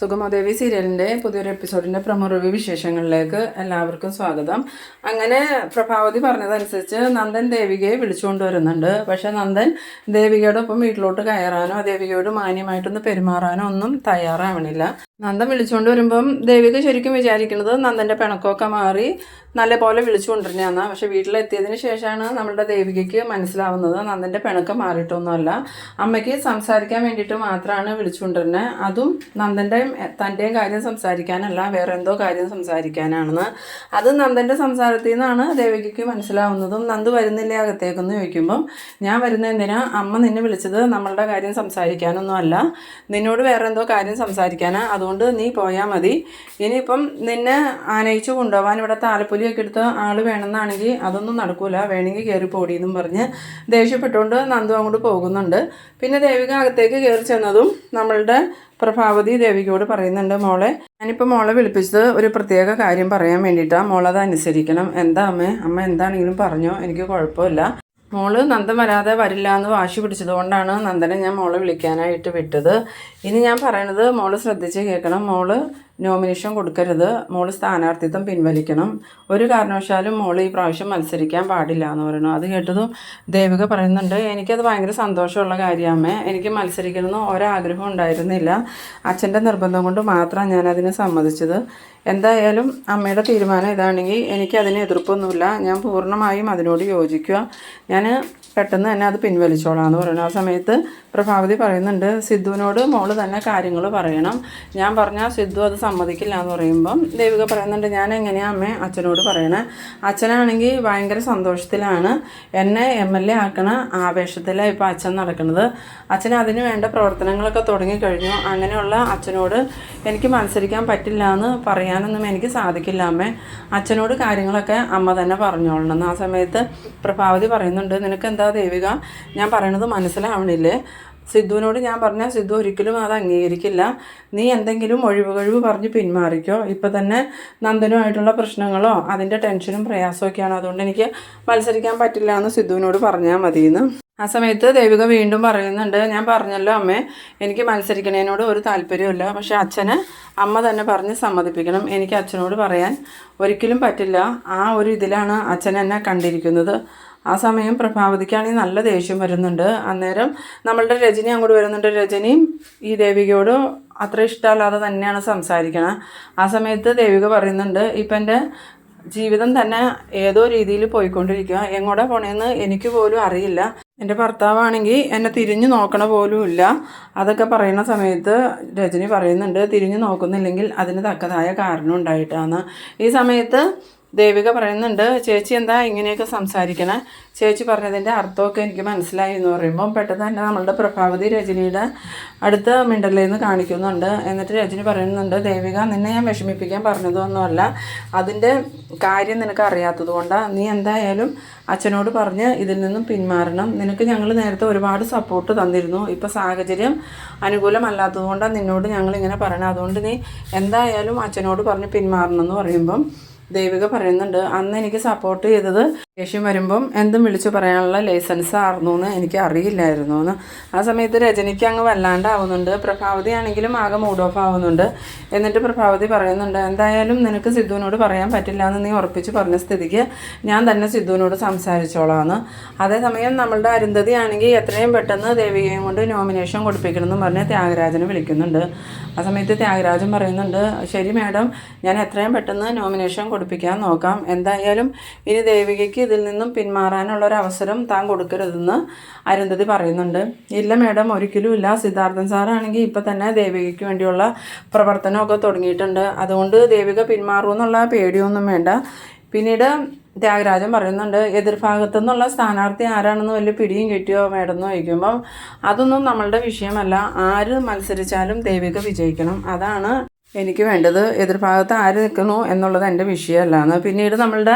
സുഗമദേവി സീരിയലിന്റെ പുതിയൊരു എപ്പിസോഡിന്റെ പ്രമോ വിശേഷങ്ങളിലേക്ക് എല്ലാവർക്കും സ്വാഗതം. അങ്ങനെ പ്രഭാവതി പറഞ്ഞതനുസരിച്ച് നന്ദൻ ദേവികയെ വിളിച്ചുകൊണ്ട് വരുന്നുണ്ട് പക്ഷേ നന്ദൻ ദേവികയോടൊപ്പം വീട്ടിലോട്ട് കയറാനോ ദേവികയോട് മാന്യമായിട്ടൊന്ന് പെരുമാറാനോ ഒന്നും തയ്യാറാവണില്ല. നന്ദൻ വിളിച്ചുകൊണ്ട് വരുമ്പം ദേവിക ശരിക്കും വിചാരിക്കുന്നത് നന്ദന്റെ പിണക്കമൊക്കെ മാറി നല്ല പോലെ വിളിച്ചുകൊണ്ടിരുന്നതാണ് പക്ഷെ വീട്ടിലെത്തിയതിന് ശേഷമാണ് നമ്മളുടെ ദേവികയ്ക്ക് മനസ്സിലാവുന്നത്. നന്ദന്റെ പിണക്കം മാറിയിട്ടൊന്നുമല്ല. അമ്മയ്ക്ക് സംസാരിക്കാൻ വേണ്ടിയിട്ട് മാത്രമാണ് വിളിച്ചുകൊണ്ടിരുന്നത് അതും നന്ദന്റെയും തന്റെയും കാര്യം സംസാരിക്കാനല്ല വേറെ എന്തോ കാര്യം സംസാരിക്കാനാണെന്ന്. അത് നന്ദന്റെ സംസാരത്തിൽ നിന്നാണ് ദേവികയ്ക്ക് മനസ്സിലാവുന്നതും. നന്ദ് വരുന്നില്ലേ അകത്തേക്കെന്ന് ചോദിക്കുമ്പം ഞാൻ വരുന്ന എന്തിനാ? അമ്മ നിന്നെ വിളിച്ചത് നമ്മളുടെ കാര്യം സംസാരിക്കാനൊന്നും അല്ല നിന്നോട് വേറെ എന്തോ കാര്യം സംസാരിക്കാനാ. അതുകൊണ്ട് നീ പോയാൽ മതി. ഇനിയിപ്പം നിന്നെ ആനയിച്ചു കൊണ്ടുപോകാൻ ഇവിടെ താലപ്പൊലിയൊക്കെ എടുത്ത് ആൾ വേണമെന്നാണെങ്കിൽ അതൊന്നും നടക്കൂല. വേണമെങ്കിൽ കയറി പോടിയെന്നും പറഞ്ഞ് ദേഷ്യപ്പെട്ടുകൊണ്ട് നന്ദു അങ്ങോട്ട് പോകുന്നുണ്ട്. പിന്നെ ദേവിക അകത്തേക്ക് കയറി ചെന്നതും നമ്മളുടെ പ്രഭാവതി ദേവികയോട് പറയുന്നുണ്ട് മോളെ ഞാനിപ്പോൾ മോളെ വിളിപ്പിച്ചത് ഒരു പ്രത്യേക കാര്യം പറയാൻ വേണ്ടിയിട്ടാണ് മോളത് അനുസരിക്കണം. എന്താ അമ്മേ? അമ്മ എന്താണെങ്കിലും പറഞ്ഞോ. എനിക്ക് കുഴപ്പമില്ല. മോൾ നന്ദൻ വരാതെ വരില്ല എന്ന് വാശി പിടിച്ചതുകൊണ്ടാണ് നന്ദനെ ഞാൻ മോളെ വിളിക്കാനായിട്ട് വിട്ടത്. ഇനി ഞാൻ പറയണത് മോൾ ശ്രദ്ധിച്ച് കേൾക്കണം. മോൾ നോമിനേഷൻ കൊടുക്കരുത്. മോൾ സ്ഥാനാർത്ഥിത്വം പിൻവലിക്കണം. ഒരു കാരണവശാലും മോൾ ഈ പ്രാവശ്യം മത്സരിക്കാൻ പാടില്ല എന്ന് പറയുന്നു. അത് കേട്ടതും ദേവിക പറയുന്നുണ്ട് എനിക്കത് ഭയങ്കര സന്തോഷമുള്ള കാര്യമേ എനിക്ക് മത്സരിക്കണമെന്ന് ഒരാഗ്രഹം ഉണ്ടായിരുന്നില്ല. അച്ഛന്റെ നിർബന്ധം കൊണ്ട് മാത്രമാണ് ഞാൻ അതിന് സമ്മതിച്ചത്. എന്തായാലും അമ്മയുടെ തീരുമാനം ഇതാണെങ്കിൽ എനിക്കതിന് എതിർപ്പൊന്നുമില്ല. ഞാൻ പൂർണമായും അതിനോട് യോജിക്കുക. ഞാൻ പെട്ടെന്ന് തന്നെ അത് പിൻവലിച്ചോളാം എന്ന് പറയുന്നു. ആ സമയത്ത് പ്രഭാവതി പറയുന്നുണ്ട് സിദ്ധുവിനോട് മോൾ തന്നെ കാര്യങ്ങൾ പറയണം. ഞാൻ പറഞ്ഞാൽ സിദ്ധു അത് സമ്മതിക്കില്ല എന്ന് പറയുമ്പം ദേവിക പറയുന്നുണ്ട് ഞാൻ എങ്ങനെയാണ് അമ്മ അച്ഛനോട് പറയണേ? അച്ഛനാണെങ്കിൽ ഭയങ്കര സന്തോഷത്തിലാണ്. എന്നെ എം എൽ എ ആക്കണ ആവേശത്തിലാണ് ഇപ്പോൾ അച്ഛൻ നടക്കുന്നത് അച്ഛൻ അതിന് വേണ്ട പ്രവർത്തനങ്ങളൊക്കെ തുടങ്ങിക്കഴിഞ്ഞു അങ്ങനെയുള്ള അച്ഛനോട് എനിക്ക് മത്സരിക്കാൻ പറ്റില്ല എന്ന് പറയാനൊന്നും എനിക്ക് സാധിക്കില്ല അമ്മേ. അച്ഛനോട് കാര്യങ്ങളൊക്കെ അമ്മ തന്നെ പറഞ്ഞോളണം. ആ സമയത്ത് പ്രഭാവതി പറയുന്നുണ്ട് നിനക്ക് എന്താ ദേവിക? ഞാൻ പറയണത് മനസ്സിലാവണില്ലേ? സിദ്ധുവിനോട് ഞാൻ പറഞ്ഞാൽ സിദ്ധു ഒരിക്കലും അത് അംഗീകരിക്കില്ല. നീ എന്തെങ്കിലും ഒഴിവ് കഴിവ് പറഞ്ഞ് പിന്മാറിക്കോ. ഇപ്പം തന്നെ നന്ദനുമായിട്ടുള്ള പ്രശ്നങ്ങളോ അതിന്റെ ടെൻഷനും പ്രയാസമൊക്കെയാണ് അതുകൊണ്ട് എനിക്ക് മത്സരിക്കാൻ പറ്റില്ല എന്ന് സിദ്ധുവിനോട് പറഞ്ഞാൽ മതിയെന്ന്. ആ സമയത്ത് ദേവിക വീണ്ടും പറയുന്നുണ്ട് ഞാൻ പറഞ്ഞല്ലോ അമ്മേ എനിക്ക് മത്സരിക്കണേനോട് ഒരു താല്പര്യമില്ല പക്ഷെ അച്ഛന് അമ്മ തന്നെ പറഞ്ഞ് സമ്മതിപ്പിക്കണം. എനിക്ക് അച്ഛനോട് പറയാൻ ഒരിക്കലും പറ്റില്ല. ആ ഒരു ഇതിലാണ് അച്ഛൻ എന്നെ കണ്ടിരിക്കുന്നത്. ആ സമയം പ്രഭാവതിക്കാണെങ്കിൽ നല്ല ദേഷ്യം വരുന്നുണ്ട്. അന്നേരം നമ്മളുടെ രജനി അങ്ങോട്ട് വരുന്നുണ്ട്. രജനിയും ഈ ദേവികയോട് അത്ര ഇഷ്ടമല്ലാതെ തന്നെയാണ് സംസാരിക്കണം. ആ സമയത്ത് ദേവിക പറയുന്നുണ്ട് ഇപ്പം എന്റെ ജീവിതം തന്നെ ഏതോ രീതിയിൽ പോയിക്കൊണ്ടിരിക്കുക. എങ്ങോട്ടാ പോണേന്ന് എനിക്ക് പോലും അറിയില്ല. എന്റെ ഭർത്താവാണെങ്കിൽ എന്നെ തിരിഞ്ഞു നോക്കണ പോലും ഇല്ല. അതൊക്കെ പറയുന്ന സമയത്ത് രജനി പറയുന്നുണ്ട് തിരിഞ്ഞു നോക്കുന്നില്ലെങ്കിൽ അതിന് തക്കതായ കാരണം ഉണ്ടായിട്ടാണ്. ഈ സമയത്ത് ദേവിക പറയുന്നുണ്ട് ചേച്ചി എന്താ ഇങ്ങനെയൊക്കെ സംസാരിക്കണേ? ചേച്ചി പറഞ്ഞതിന്റെ അർത്ഥമൊക്കെ എനിക്ക് മനസ്സിലായി എന്ന് പറയുമ്പോൾ പെട്ടെന്ന് തന്നെ നമ്മളുടെ പ്രഭാവതി രജനിയുടെ അടുത്ത മിണ്ടലിൽ നിന്ന് കാണിക്കുന്നുണ്ട്. എന്നിട്ട് രജനി പറയുന്നുണ്ട് ദേവിക നിന്നെ ഞാൻ വിഷമിപ്പിക്കാൻ പറഞ്ഞതൊന്നുമല്ല. അതിന്റെ കാര്യം നിനക്ക് അറിയാത്തത് കൊണ്ടാണ് നീ എന്തായാലും അച്ഛനോട് പറഞ്ഞ് ഇതിൽ നിന്നും പിന്മാറണം. നിനക്ക് ഞങ്ങൾ നേരത്തെ ഒരുപാട് സപ്പോർട്ട് തന്നിരുന്നു. ഇപ്പോൾ സാഹചര്യം അനുകൂലമല്ലാത്തത് കൊണ്ടാണ് നിന്നോട് ഞങ്ങൾ ഇങ്ങനെ പറയണം. അതുകൊണ്ട് നീ എന്തായാലും അച്ഛനോട് പറഞ്ഞ് പിന്മാറണം എന്ന് പറയുമ്പം ദേവിക പറയുന്നുണ്ട്. അന്ന് എനിക്ക് സപ്പോർട്ട് ചെയ്തത് ദേഷ്യം വരുമ്പം എന്തും വിളിച്ചു പറയാനുള്ള ലൈസൻസ് ആയിരുന്നു എന്ന് എനിക്ക് അറിയില്ലായിരുന്നു എന്ന് ആ സമയത്ത് രജനിക്ക് അങ്ങ് വല്ലാണ്ടാവുന്നുണ്ട്. പ്രഭാവതി ആണെങ്കിലും ആകെ മൂഡ് ഓഫ് ആവുന്നുണ്ട്. എന്നിട്ട് പ്രഭാവതി പറയുന്നുണ്ട് എന്തായാലും നിനക്ക് സിദ്ധുവിനോട് പറയാൻ പറ്റില്ല എന്ന് നീ ഉറപ്പിച്ച് പറഞ്ഞ സ്ഥിതിക്ക് ഞാൻ തന്നെ സിദ്ധുവിനോട് സംസാരിച്ചോളാന്ന്. അതേസമയം നമ്മളുടെ അരുന്ധതി ആണെങ്കിൽ എത്രയും പെട്ടെന്ന് ദേവികയും കൊണ്ട് നോമിനേഷൻ കൊടുപ്പിക്കണമെന്ന് പറഞ്ഞ് ത്യാഗരാജനെ വിളിക്കുന്നുണ്ട്. ആ സമയത്ത് ത്യാഗരാജൻ പറയുന്നുണ്ട് ശരി മാഡം ഞാൻ എത്രയും പെട്ടെന്ന് നോമിനേഷൻ കൊടുപ്പിക്കാൻ നോക്കാം. എന്തായാലും ഇനി ദേവികയ്ക്ക് ഇതിൽ നിന്നും പിന്മാറാനുള്ള ഒരു അവസരം താൻ കൊടുക്കരുതെന്ന് അരുന്ധതി പറയുന്നുണ്ട്. ഇല്ല മാഡം ഒരിക്കലും ഇല്ല. സിദ്ധാർത്ഥൻ സാറാണെങ്കിൽ ഇപ്പം തന്നെ ദേവികയ്ക്ക് വേണ്ടിയുള്ള പ്രവർത്തനമൊക്കെ തുടങ്ങിയിട്ടുണ്ട്. അതുകൊണ്ട് ദേവിക പിന്മാറുമെന്നുള്ള പേടിയൊന്നും വേണ്ട. പിന്നീട് ത്യാഗരാജൻ പറയുന്നുണ്ട് എതിർഭാഗത്തു നിന്നുള്ള സ്ഥാനാർത്ഥി ആരാണെന്ന് വലിയ പിടിയും കിട്ടിയോ മേഡെന്ന് ചോദിക്കുമ്പം അതൊന്നും നമ്മളുടെ വിഷയമല്ല. ആര് മത്സരിച്ചാലും ദേവിക വിജയിക്കണം. അതാണ് എനിക്ക് വേണ്ടത് എതിർഭാഗത്ത് ആര് നിൽക്കുന്നു എന്നുള്ളത് എന്റെ വിഷയമല്ലാന്ന്. പിന്നീട് നമ്മളുടെ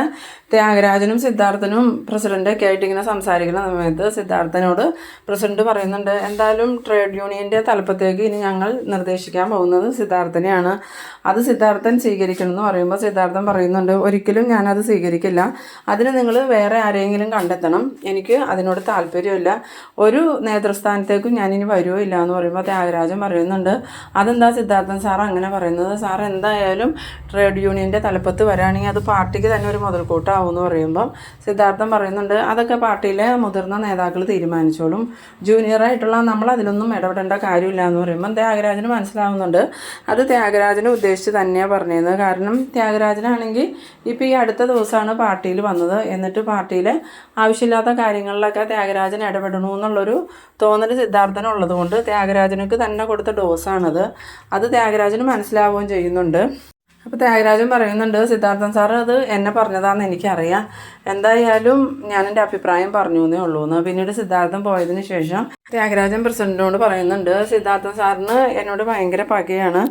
ത്യാഗരാജനും സിദ്ധാർത്ഥനും പ്രസിഡന്റൊക്കെ ആയിട്ട് ഇങ്ങനെ സംസാരിക്കുന്ന സമയത്ത് സിദ്ധാർത്ഥനോട് പ്രസിഡന്റ് പറയുന്നുണ്ട് എന്തായാലും ട്രേഡ് യൂണിയന്റെ തലപ്പത്തേക്ക് ഇനി ഞങ്ങൾ നിർദ്ദേശിക്കാൻ പോകുന്നത് സിദ്ധാർത്ഥനെയാണ്. അത് സിദ്ധാർത്ഥൻ സ്വീകരിക്കണം എന്ന് പറയുമ്പോൾ സിദ്ധാർത്ഥൻ പറയുന്നുണ്ട് ഒരിക്കലും ഞാനത് സ്വീകരിക്കില്ല. അതിന് നിങ്ങൾ വേറെ ആരെങ്കിലും കണ്ടെത്തണം. എനിക്ക് അതിനോട് താല്പര്യമില്ല. ഒരു നേതൃസ്ഥാനത്തേക്കും ഞാനിനി വരുമോ ഇല്ല എന്ന് പറയുമ്പോൾ ത്യാഗരാജൻ പറയുന്നുണ്ട്. അതെന്താ സിദ്ധാർത്ഥൻ സാർ അങ്ങനെ പറയുന്നത് സാർ എന്തായാലും ട്രേഡ് യൂണിയന്റെ തലപ്പത്ത് വരാണെങ്കിൽ അത് പാർട്ടിക്ക് തന്നെ ഒരു മുതൽക്കൂട്ടാവും എന്ന് പറയുമ്പം സിദ്ധാർത്ഥം പറയുന്നുണ്ട്. അതൊക്കെ പാർട്ടിയിലെ മുതിർന്ന നേതാക്കൾ തീരുമാനിച്ചോളും. ജൂനിയറായിട്ടുള്ള നമ്മൾ അതിലൊന്നും ഇടപെടേണ്ട കാര്യമില്ല എന്ന് പറയുമ്പം ത്യാഗരാജന് മനസ്സിലാവുന്നുണ്ട്. അത് ത്യാഗരാജനെ ഉദ്ദേശിച്ച് തന്നെയാണ് പറഞ്ഞത് കാരണം ത്യാഗരാജനാണെങ്കിൽ ഇപ്പോൾ ഈ അടുത്ത ദിവസമാണ് പാർട്ടിയിൽ വന്നത്. എന്നിട്ട് പാർട്ടിയിലെ ആവശ്യമില്ലാത്ത കാര്യങ്ങളിലൊക്കെ ത്യാഗരാജൻ ഇടപെടണു എന്നുള്ളൊരു തോന്നൽ സിദ്ധാർത്ഥനുള്ളത് കൊണ്ട് ത്യാഗരാജനക്ക് തന്നെ കൊടുത്ത ഡോസാണത് അത് ത്യാഗരാജന് മനസ്സിലാവുകയും ചെയ്യുന്നുണ്ട്. അപ്പോൾ ത്യാഗരാജൻ പറയുന്നുണ്ട് സിദ്ധാർത്ഥൻ സാർ അത് എന്നെ പറഞ്ഞതാണെന്ന് എനിക്കറിയാം. എന്തായാലും ഞാൻ എന്റെ അഭിപ്രായം പറഞ്ഞു എന്നേ ഉള്ളൂ എന്ന്. പിന്നീട് സിദ്ധാർത്ഥൻ പോയതിന് ശേഷം ത്യാഗരാജൻ പ്രസിഡന്റിനോട് പറയുന്നുണ്ട് സിദ്ധാർത്ഥൻ സാറിന് എന്നോട് ഭയങ്കര പകയാണ്.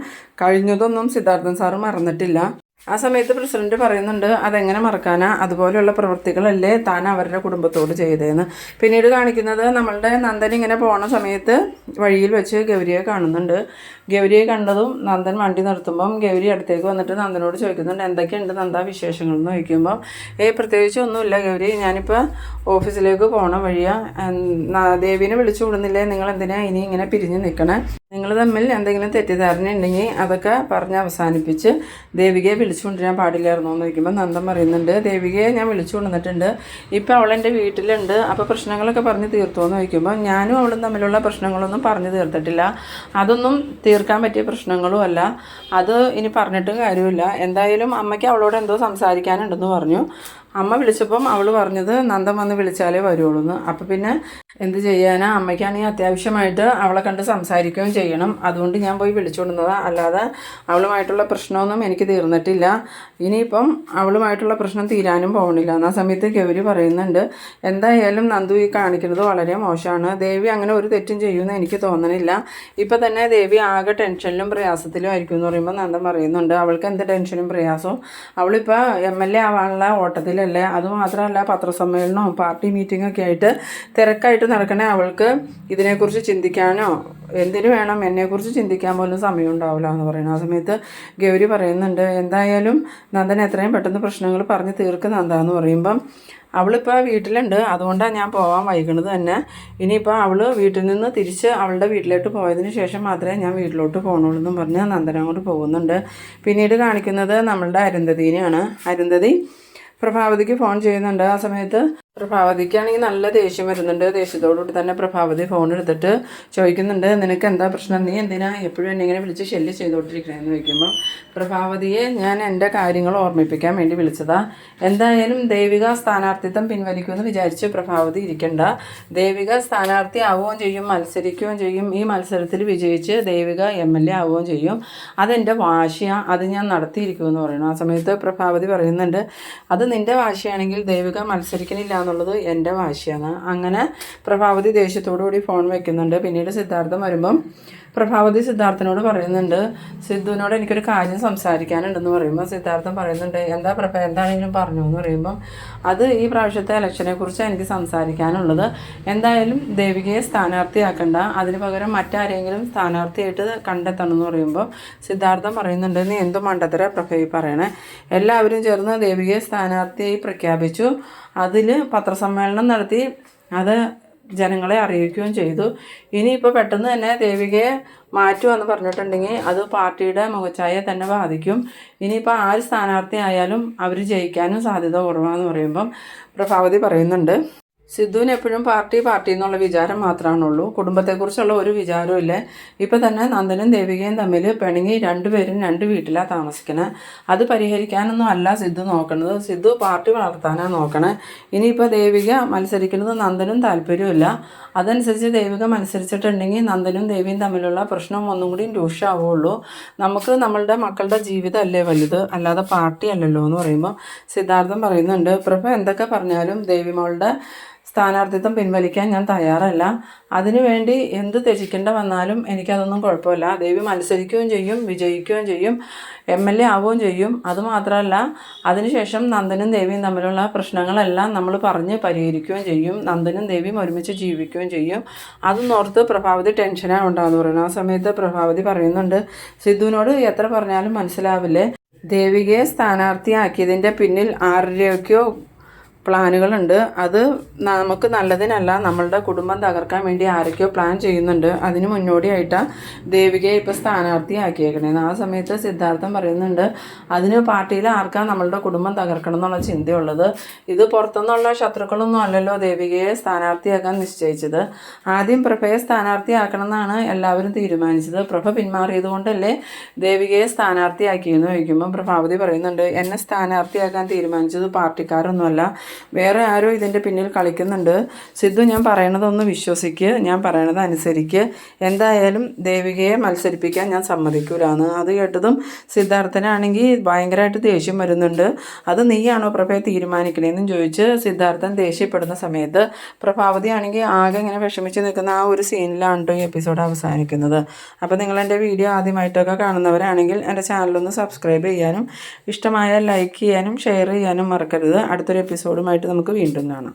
കഴിഞ്ഞതൊന്നും സിദ്ധാർത്ഥൻ സാർ മറന്നിട്ടില്ല. ആ സമയത്ത് പ്രസിഡന്റ് പറയുന്നുണ്ട് അതെങ്ങനെ മറക്കാനാ? അതുപോലെയുള്ള പ്രവൃത്തികളല്ലേ താൻ അവരുടെ കുടുംബത്തോട് ചെയ്തതെന്ന് പിന്നീട് കാണിക്കുന്നത് നമ്മളുടെ നന്ദൻ ഇങ്ങനെ പോണ സമയത്ത് വഴിയിൽ വെച്ച് ഗൗരിയെ കാണുന്നുണ്ട്. ഗൗരിയെ കണ്ടതും നന്ദൻ വണ്ടി നിർത്തുമ്പം ഗൗരി അടുത്തേക്ക് വന്നിട്ട് നന്ദനോട് ചോദിക്കുന്നുണ്ട് എന്തൊക്കെയുണ്ട് നന്ദ വിശേഷങ്ങൾ എന്ന് ചോദിക്കുമ്പം? ഏ പ്രത്യേകിച്ച് ഒന്നുമില്ല ഗൗരി. ഞാനിപ്പോൾ ഓഫീസിലേക്ക് പോണ വഴിയാ. ദേവീനെ വിളിച്ചു വിടുന്നില്ലേ? നിങ്ങൾ എന്തിനാ ഇനി ഇങ്ങനെ പിരിഞ്ഞു നിൽക്കണേ നിങ്ങൾ തമ്മിൽ എന്തെങ്കിലും തെറ്റിദ്ധാരണ ഉണ്ടെങ്കിൽ അതൊക്കെ പറഞ്ഞ് അവസാനിപ്പിച്ച് ദേവികയെ വിളിച്ചു കൊണ്ടുവരാൻ പാടില്ലായിരുന്നു എന്ന് ചോദിക്കുമ്പോൾ നന്ദൻ പറയുന്നുണ്ട് ദേവികയെ ഞാൻ വിളിച്ചു കൊണ്ടുവന്നിട്ടുണ്ട്. ഇപ്പോൾ അവൾ എന്റെ വീട്ടിലുണ്ട്. അപ്പോൾ പ്രശ്നങ്ങളൊക്കെ പറഞ്ഞ് തീർത്തോ എന്ന് ചോദിക്കുമ്പോൾ ഞാനും അവളും തമ്മിലുള്ള പ്രശ്നങ്ങളൊന്നും പറഞ്ഞു തീർത്തിട്ടില്ല. അതൊന്നും തീർക്കാൻ പറ്റിയ പ്രശ്നങ്ങളും അല്ല. അത് ഇനി പറഞ്ഞിട്ടും കാര്യമില്ല. എന്തായാലും അമ്മയ്ക്ക് അവളോട് എന്തോ സംസാരിക്കാനുണ്ടെന്ന് പറഞ്ഞു. അമ്മ വിളിച്ചപ്പം അവൾ പറഞ്ഞത് നന്ദൻ വന്ന് വിളിച്ചാലേ വരുള്ളൂ എന്ന് അപ്പം പിന്നെ എന്ത് ചെയ്യാനാ? അമ്മയ്ക്കാണെങ്കിൽ അത്യാവശ്യമായിട്ട് അവളെ കണ്ട് സംസാരിക്കുകയും ചെയ്യണം. അതുകൊണ്ട് ഞാൻ പോയി വിളിച്ചുകൊണ്ടുവന്നതാണ് അല്ലാതെ അവളുമായിട്ടുള്ള പ്രശ്നമൊന്നും എനിക്ക് തീർന്നിട്ടില്ല. ഇനിയിപ്പം അവളുമായിട്ടുള്ള പ്രശ്നം തീരാനും പോകണില്ല എന്നാ സമയത്ത് ഗൗരി പറയുന്നുണ്ട് എന്തായാലും നന്ദു ഈ കാണിക്കുന്നത് വളരെ മോശമാണ്. ദേവി അങ്ങനെ ഒരു തെറ്റും ചെയ്യുമെന്ന് എനിക്ക് തോന്നണില്ല. ഇപ്പം തന്നെ ദേവി ആകെ ടെൻഷനിലും പ്രയാസത്തിലും ആയിരിക്കും എന്ന് പറയുമ്പോൾ നന്ദൻ പറയുന്നുണ്ട്. അവൾക്ക് എന്ത് ടെൻഷനും പ്രയാസവും. അവളിപ്പോൾ എം എൽ എ ആവാനുള്ള ഓട്ടത്തിലല്ലേ അതുമാത്രമല്ല പത്രസമ്മേളനവും പാർട്ടി മീറ്റിങ്ങൊക്കെ ആയിട്ട് തിരക്കായിട്ട് നടക്കണേ അവൾക്ക് ഇതിനെക്കുറിച്ച് ചിന്തിക്കാനോ എന്തിനു വേണം എന്നെക്കുറിച്ച് ചിന്തിക്കാൻ പോലും സമയം ഉണ്ടാവില്ല എന്ന് പറയുന്നത് ആ സമയത്ത് ഗൗരി പറയുന്നുണ്ട് എന്തായാലും നന്ദൻ എത്രയും പെട്ടെന്ന് പ്രശ്നങ്ങൾ പറഞ്ഞ് തീർക്കുന്ന എന്താന്ന് പറയുമ്പം അവളിപ്പോൾ വീട്ടിലുണ്ട്. അതുകൊണ്ടാണ് ഞാൻ പോകാൻ വൈകുന്നത് തന്നെ. ഇനിയിപ്പോൾ അവൾ വീട്ടിൽ നിന്ന് തിരിച്ച് അവളുടെ വീട്ടിലോട്ട് പോയതിന് ശേഷം മാത്രമേ ഞാൻ വീട്ടിലോട്ട് പോകണുള്ളൂ എന്നും പറഞ്ഞ് നന്ദന അങ്ങോട്ട് പോകുന്നുണ്ട്. പിന്നീട് കാണിക്കുന്നത് നമ്മളുടെ അരുന്ധതിനെയാണ്. അരുന്ധതി പ്രഭാവതിക്ക് ഫോൺ ചെയ്യുന്നുണ്ട് ആ സമയത്ത്. പ്രഭാവതിക്കാണെങ്കിൽ നല്ല ദേഷ്യം വരുന്നുണ്ട്. ദേഷ്യത്തോടുകൂടി തന്നെ പ്രഭാവതി ഫോൺ എടുത്തിട്ട് ചോദിക്കുന്നുണ്ട് നിനക്ക് എന്താ പ്രശ്നം? നീ എന്തിനാ എപ്പോഴും എന്നെ ഇങ്ങനെ വിളിച്ച് ശല്യം ചെയ്തുകൊണ്ടിരിക്കണമെന്ന് ചോദിക്കുമ്പോൾ പ്രഭാവതിയെ ഞാൻ എന്റെ കാര്യങ്ങൾ ഓർമ്മിപ്പിക്കാൻ വേണ്ടി വിളിച്ചതാ. എന്തായാലും ദേവിക സ്ഥാനാർത്ഥിത്വം പിൻവലിക്കുമെന്ന് വിചാരിച്ച് പ്രഭാവതി ഇരിക്കണ്ട. ദേവിക സ്ഥാനാർത്ഥി ആവുകയും ചെയ്യും മത്സരിക്കുകയും ചെയ്യും. ഈ മത്സരത്തിൽ വിജയിച്ച് ദേവിക എം എൽ എ ആവുകയും ചെയ്യും. അതെന്റെ വാശിയാണ് അത് ഞാൻ നടത്തിയിരിക്കുമെന്ന് പറയുന്നു. ആ സമയത്ത് പ്രഭാവതി പറയുന്നുണ്ട് അത് നിന്റെ വാശിയാണെങ്കിൽ ദേവിക മത്സരിക്കണില്ല എന്നുള്ളത് എന്റെ വാശിയാണ്. അങ്ങനെ പ്രഭാവതി ദേഷ്യത്തോടു കൂടി ഫോൺ വെക്കുന്നുണ്ട്. പിന്നീട് സിദ്ധാർത്ഥം വരുമ്പം പ്രഭാവതി സിദ്ധാർത്ഥനോട് പറയുന്നുണ്ട് സിദ്ധുവിനോട് എനിക്കൊരു കാര്യം സംസാരിക്കാനുണ്ടെന്ന് പറയുമ്പോൾ സിദ്ധാർത്ഥം പറയുന്നുണ്ട് എന്താ പ്രഭ എന്താണെങ്കിലും പറഞ്ഞു എന്ന് പറയുമ്പം അത് ഈ പ്രാവശ്യത്തെ ഇലക്ഷനെ കുറിച്ച് എനിക്ക് സംസാരിക്കാനുള്ളത്. എന്തായാലും ദേവികയെ സ്ഥാനാർത്ഥിയാക്കണ്ട. അതിന് പകരം മറ്റാരെങ്കിലും സ്ഥാനാർത്ഥിയായിട്ട് കണ്ടെത്തണം എന്ന് പറയുമ്പോൾ സിദ്ധാർത്ഥം പറയുന്നുണ്ട് നീ എന്തും മണ്ടത്തര പ്രഭ പറയണേ? എല്ലാവരും ചേർന്ന് ദേവികയെ സ്ഥാനാർത്ഥിയായി പ്രഖ്യാപിച്ചു. അതിൽ പത്രസമ്മേളനം നടത്തി അത് ജനങ്ങളെ അറിയിക്കുകയും ചെയ്തു. ഇനിയിപ്പോൾ പെട്ടെന്ന് തന്നെ ദേവികയെ മാറ്റുമെന്ന് പറഞ്ഞിട്ടുണ്ടെങ്കിൽ അത് പാർട്ടിയുടെ മുഖച്ഛായയെ തന്നെ ബാധിക്കും. ഇനിയിപ്പോൾ ആര് സ്ഥാനാർത്ഥി ആയാലും അവർ ജയിക്കാനും സാധ്യത കുറവാണെന്ന് പറയുമ്പം പ്രഭാവതി പറയുന്നുണ്ട്. സിദ്ധുവിന് എപ്പോഴും പാർട്ടി പാർട്ടി എന്നുള്ള വിചാരം മാത്രമാണുള്ളൂ. കുടുംബത്തെക്കുറിച്ചുള്ള ഒരു വിചാരവും ഇല്ല. ഇപ്പം തന്നെ നന്ദനും ദേവികയും തമ്മിൽ പിണങ്ങി രണ്ടുപേരും രണ്ട് വീട്ടിലാണ് താമസിക്കണേ. അത് പരിഹരിക്കാനൊന്നും അല്ല സിദ്ധു നോക്കുന്നത് സിദ്ധു പാർട്ടി വളർത്താനാണ് നോക്കണേ. ഇനിയിപ്പോൾ ദേവിക മത്സരിക്കുന്നത് നന്ദനും താല്പര്യമില്ല അതനുസരിച്ച് ദേവിക മത്സരിച്ചിട്ടുണ്ടെങ്കിൽ നന്ദനും ദേവിയും തമ്മിലുള്ള പ്രശ്നം ഒന്നും കൂടി രൂക്ഷമാവുള്ളൂ. നമുക്ക് നമ്മളുടെ മക്കളുടെ ജീവിതം അല്ലേ വലുത്? അല്ലാതെ പാർട്ടി അല്ലല്ലോ എന്ന് പറയുമ്പോൾ സിദ്ധാർത്ഥം പറയുന്നുണ്ട്. പ്രഭ എന്തൊക്കെ പറഞ്ഞാലും ദേവിമോളുടെ സ്ഥാനാർത്ഥിത്വം പിൻവലിക്കാൻ ഞാൻ തയ്യാറല്ല. അതിനുവേണ്ടി എന്ത് ത്യജിക്കേണ്ട വന്നാലും എനിക്കതൊന്നും കുഴപ്പമില്ല. ദേവി മത്സരിക്കുകയും ചെയ്യും വിജയിക്കുകയും ചെയ്യും എം എൽ എ ആവുകയും ചെയ്യും. അതുമാത്രമല്ല അതിനുശേഷം നന്ദനും ദേവിയും തമ്മിലുള്ള പ്രശ്നങ്ങളെല്ലാം നമ്മൾ പറഞ്ഞ് പരിഹരിക്കുകയും ചെയ്യും. നന്ദനും ദേവിയും ഒരുമിച്ച് ജീവിക്കുകയും ചെയ്യും. അതൊന്നോർത്ത് പ്രഭാവതി ടെൻഷനാണ് ഉണ്ടാകുന്നു പറയുന്നത്. ആ സമയത്ത് പ്രഭാവതി പറയുന്നുണ്ട് സിദ്ധുവിനോട് എത്ര പറഞ്ഞാലും മനസ്സിലാവില്ലേ? ദേവികയെ സ്ഥാനാർത്ഥിയാക്കിയതിന്റെ പിന്നിൽ ആരുടെയൊക്കെയോ പ്ലാനുകളുണ്ട്. അത് നമുക്ക് നല്ലതിനല്ല നമ്മളുടെ കുടുംബം തകർക്കാൻ വേണ്ടി ആരൊക്കെയോ പ്ലാൻ ചെയ്യുന്നുണ്ട്. അതിന് മുന്നോടിയായിട്ടാണ് ദേവികയെ ഇപ്പോൾ സ്ഥാനാർത്ഥിയാക്കിയേക്കണേന്ന്. ആ സമയത്ത് സിദ്ധാർത്ഥം പറയുന്നുണ്ട് അതിന് പാർട്ടിയിൽ ആർക്കാണ് നമ്മളുടെ കുടുംബം തകർക്കണം എന്നുള്ള ചിന്തയുള്ളത്? ഇത് പുറത്തുനിന്നുള്ള ശത്രുക്കളൊന്നും അല്ലല്ലോ ദേവികയെ സ്ഥാനാർത്ഥിയാക്കാൻ നിശ്ചയിച്ചത്. ആദ്യം പ്രഭയെ സ്ഥാനാർത്ഥിയാക്കണം എന്നാണ് എല്ലാവരും തീരുമാനിച്ചത്. പ്രഭ പിന്മാറിയത് കൊണ്ടല്ലേ ദേവികയെ സ്ഥാനാർത്ഥിയാക്കിയെന്ന് ചോദിക്കുമ്പോൾ പ്രഭാവതി പറയുന്നുണ്ട് എന്നെ സ്ഥാനാർത്ഥിയാക്കാൻ തീരുമാനിച്ചത് പാർട്ടിക്കാരൊന്നുമല്ല. വേറെ ആരോ ഇതിന്റെ പിന്നിൽ കളിക്കുന്നുണ്ട്. സിദ്ധു ഞാൻ പറയണതൊന്ന് വിശ്വസിക്ക്. ഞാൻ പറയണത് അനുസരിക്ക് എന്തായാലും ദേവികയെ മത്സരിപ്പിക്കാൻ ഞാൻ സമ്മതിക്കൂലാന്ന്. അത് കേട്ടതും സിദ്ധാർത്ഥനാണെങ്കിൽ ഭയങ്കരമായിട്ട് ദേഷ്യം വരുന്നുണ്ട്. അത് നീയാണോ പ്രഭയെ തീരുമാനിക്കണേന്നും ചോദിച്ച് സിദ്ധാർത്ഥൻ ദേഷ്യപ്പെടുന്ന സമയത്ത് പ്രഭാവതി ആണെങ്കിൽ ആകെ ഇങ്ങനെ വിഷമിച്ച് നിൽക്കുന്ന ആ ഒരു സീനിലാണ് കേട്ടോ ഈ എപ്പിസോഡ് അവസാനിക്കുന്നത്. അപ്പോൾ നിങ്ങൾ എന്റെ വീഡിയോ ആദ്യമായിട്ടൊക്കെ കാണുന്നവരാണെങ്കിൽ എന്റെ ചാനലൊന്ന് സബ്സ്ക്രൈബ് ചെയ്യാനും ഇഷ്ടമായ ലൈക്ക് ചെയ്യാനും ഷെയർ ചെയ്യാനും മറക്കരുത്. അടുത്തൊരു എപ്പിസോഡുമായിട്ട് നമുക്ക് വീണ്ടും കാണാം.